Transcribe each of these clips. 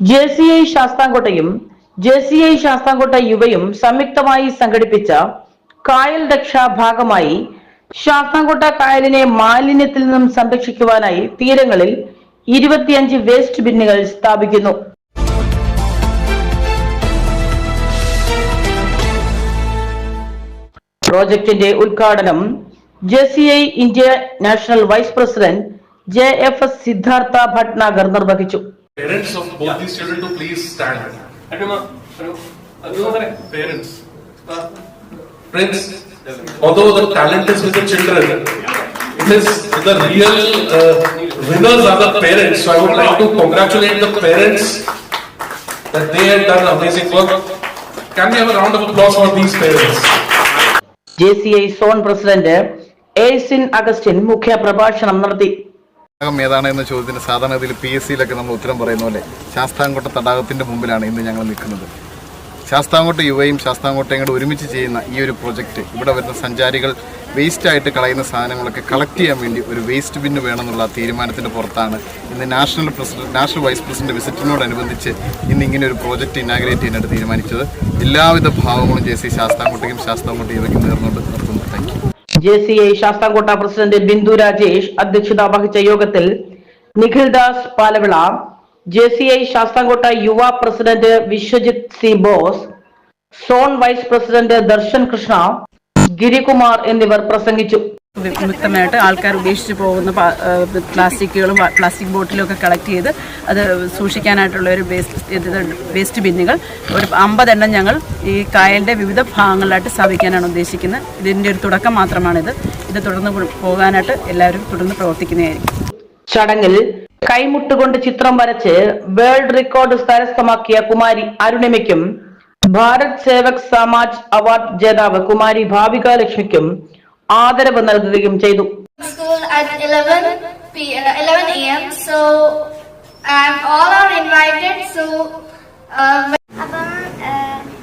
J C I ശാസ്താംകോട്ടയും J C I Sasthamkotta യുവയും സംയുക്തമായി സംഘടിപ്പിച്ച കായൽ രക്ഷാ ഭാഗമായി ശാസ്താംകോട്ട കായലിനെ മാലിന്യത്തിൽ നിന്നും സംരക്ഷിക്കുവാനായി തീരങ്ങളിൽ ഇരുപത്തിയഞ്ച് വേസ്റ്റ് ബിന്നുകൾ സ്ഥാപിക്കുന്നു. പ്രോജക്റ്റിന്റെ ഉദ്ഘാടനം J C I India national vice president J F S Siddhartha Bhatnagar നിർവഹിച്ചു. Parents of both these children to please stand. Parents. Prince, although the talent is with the children, it is the real uh, winners are the parents. So I would like to congratulate the parents that they have done amazing work. Can we have a round of applause for these parents? J C I zone president Aysin Augustin മുഖ്യ പ്രഭാഷണം നടത്തി തടാകം ഏതാണ് എന്ന ചോദ്യത്തിന് സാധാരണഗതിയിൽ P S സിയിലൊക്കെ നമ്മൾ ഉത്തരം പറയുന്ന പോലെ ശാസ്താംകോട്ട തടാകത്തിന്റെ മുമ്പിലാണ് ഇന്ന് ഞങ്ങൾ നിൽക്കുന്നത്. ശാസ്താംകോട്ട യുവയും ശാസ്താംകോട്ടയും കൂടെ ഒരുമിച്ച് ചെയ്യുന്ന ഈ ഒരു പ്രൊജക്റ്റ് ഇവിടെ വരുന്ന സഞ്ചാരികൾ വേസ്റ്റായിട്ട് കളയുന്ന സാധനങ്ങളൊക്കെ കളക്ട് ചെയ്യാൻ വേണ്ടി ഒരു വേസ്റ്റ് ബിന്ന് വേണമെന്നുള്ള തീരുമാനത്തിന്റെ പുറത്താണ് ഇന്ന് national president national vice president വിസിറ്റിനോടനുബന്ധിച്ച് ഇന്ന് ഇങ്ങനെ ഒരു പ്രോജക്റ്റ് ഇനാഗ്രേറ്റ് ചെയ്യാനായിട്ട് തീരുമാനിച്ചത്. എല്ലാവിധ ഭാവങ്ങളും ജെ സി ശാസ്താംകോട്ടയ്ക്കും ശാസ്താംകോട്ട യുവയ്ക്കും നേർന്നുകൊണ്ട് നിർത്തുന്നു. Thank J C I Sasthamcotta president Bindu Rajesh അധ്യക്ഷത വഹിച്ച യോഗത്തിൽ Nikhil Das Palavila J C I Sasthamcotta Yuva president Viswajith C Bose zone vice president Darshan Krishna Girikumar എന്നിവർ പ്രസംഗിച്ചു. വിമുക്തമായിട്ട് ആൾക്കാർ ഉപേക്ഷിച്ച് പോകുന്ന പ്ലാസ്റ്റിക്കുകളും പ്ലാസ്റ്റിക് ബോട്ടിലും ഒക്കെ കളക്ട് ചെയ്ത് അത് സൂക്ഷിക്കാനായിട്ടുള്ള ഒരു വേസ്റ്റ് വേസ്റ്റ് ബിന്നുകൾ. ഒരു അമ്പതെണ്ണം ഞങ്ങൾ ഈ കായലിന്റെ വിവിധ ഭാഗങ്ങളിലായിട്ട് സ്ഥാപിക്കാനാണ് ഉദ്ദേശിക്കുന്നത്. ഇതിന്റെ ഒരു തുടക്കം മാത്രമാണിത്. ഇത് തുടർന്ന് പോകാനായിട്ട് എല്ലാവരും തുടർന്ന് പ്രവർത്തിക്കുന്നതായിരിക്കും. ചടങ്ങിൽ കൈമുട്ടുകൊണ്ട് ചിത്രം വരച്ച് വേൾഡ് റെക്കോർഡ് കരസ്ഥമാക്കിയ കുമാരി അരുണിമയ്ക്കും ഭാരത് സേവക് സമാജ് അവാർഡ് ജേതാവ് കുമാരി ഭാവിക ലക്ഷ്മിക്കും ആദരവ് നൽകുകയും ചെയ്തു school at 11 p. Uh, 11 a.m. So, and all are invited. So, uh, അപ്പം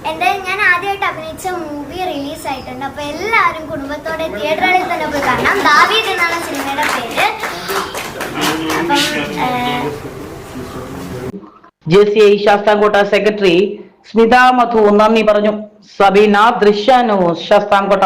എന്റെ ഞാൻ ആദ്യമായിട്ട് അഭിനയിച്ച മൂവി റിലീസ് ആയിട്ടുണ്ട് അപ്പൊ എല്ലാവരും കുടുംബത്തോടെ തിയേറ്ററിൽ തന്നെ പോയി കാണാം ദാവീദ് എന്നാണ് സിനിമയുടെ പേര് ഏഹ്, J C I Sasthamcotta secretary Smitha Madhu നന്ദി പറഞ്ഞു സബീന ദൃശ്യാനു ശാസ്താംകോട്ട